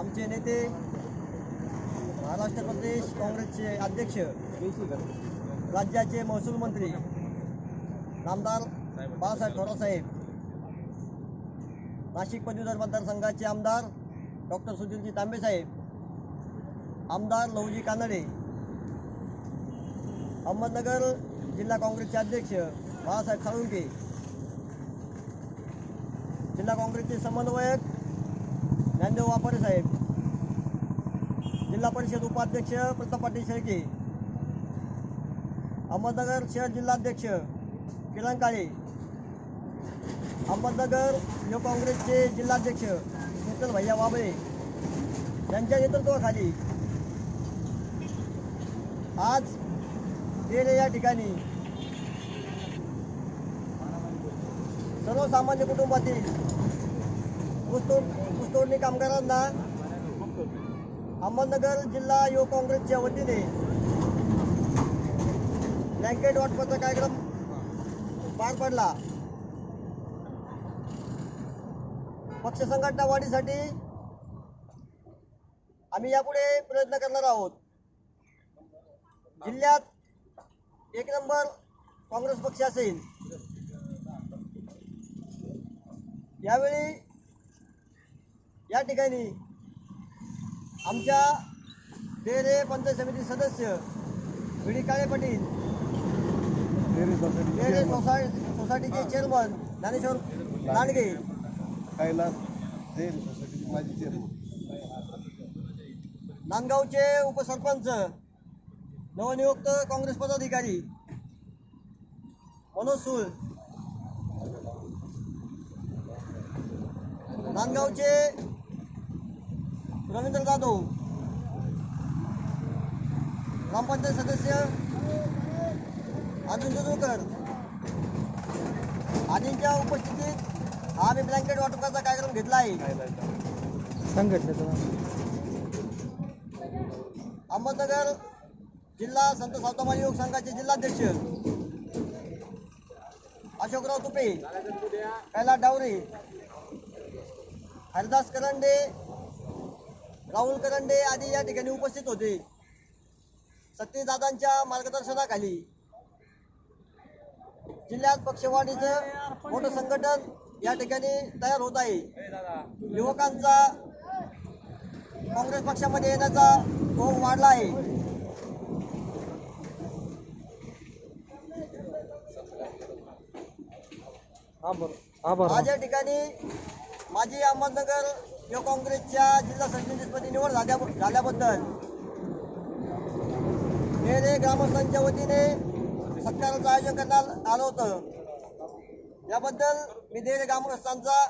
आमचे नेते महाराष्ट्र प्रदेश काँग्रेसचे अध्यक्ष राज्याचे महसूल मंत्री नामदार बाळासाहेब थोरासाहेब नाशिक पदवीधर मतदारसंघाचे आमदार डॉक्टर सुधीरजी तांबेसाहेब आमदार लहुजी कानडे अहमदनगर जिल्हा काँग्रेसचे अध्यक्ष बाळासाहेब साळुंके जिल्हा काँग्रेसचे समन्वयक ज्ञानदेव वापारे साहेब. जिल्हा परिषद उपाध्यक्ष प्रताप पाटील शेळके. अहमदनगर शहर जिल्हाध्यक्ष किरण काळे. अहमदनगर युवक काँग्रेसचे जिल्हाध्यक्ष मित्र भैया वाबळे यांच्या नेतृत्वाखाली आज तेरे या ठिकाणी सर्वसामान्य कुटुंबातील ऊसतोडणी कामगारांना अहमदनगर जिल्हा युवक काँग्रेसच्या वतीने ब्लँकेट वाटपाचा कार्यक्रम पार पडला. पक्ष संघटना वाढीसाठी आम्ही यापुढे प्रयत्न करणार आहोत. जिल्ह्यात एक नंबर काँग्रेस पक्ष असेल. यावेळी या ठिकाणी आमच्या डेरे पंचायत समिती सदस्य विडी काळे पाटील डेरे सोसाय सोसायटीचे चेअरमन ज्ञानेश्वर लांडगे. कैलास सोसायटीचे माजी चेअरमन नांदगावचे उपसरपंच नवनियुक्त काँग्रेस पदाधिकारी मनोज सुळ नांदगावचे रवींद्र जाधव. ग्रामपंचायत सदस्य अर्जुन दुधुकर. आदींच्या उपस्थितीत हा आम्ही ब्लँकेट वाटपाचा कार्यक्रम घेतला आहे संघटनेचं अहमदनगर जिल्हा संत सावतामाली योग संघाचे जिल्हाध्यक्ष. अशोकराव तुपे. कैलास डावरे. हरिदास करंडे. राहुल करंडे आदी या ठिकाणी उपस्थित होते. सत्यदादांच्या मार्गदर्शनाखाली जिल्ह्यात पक्षवाढीचं मोठं संघटन या ठिकाणी तयार होत आहे. युवकांचा काँग्रेस पक्षामध्ये येण्याचा ओघ वाढला आहे. आज या ठिकाणी माजी अहमदनगर युवक काँग्रेसच्या जिल्हा सरचिटणीसपदी निवड झाल्या झाल्याबद्दल. नेरे ग्रामस्थांच्या वतीने सत्काराचं आयोजन करण्यात आलं होतं. याबद्दल मी देरे ग्रामस्थांचा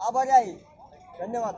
आभारी आहे. धन्यवाद.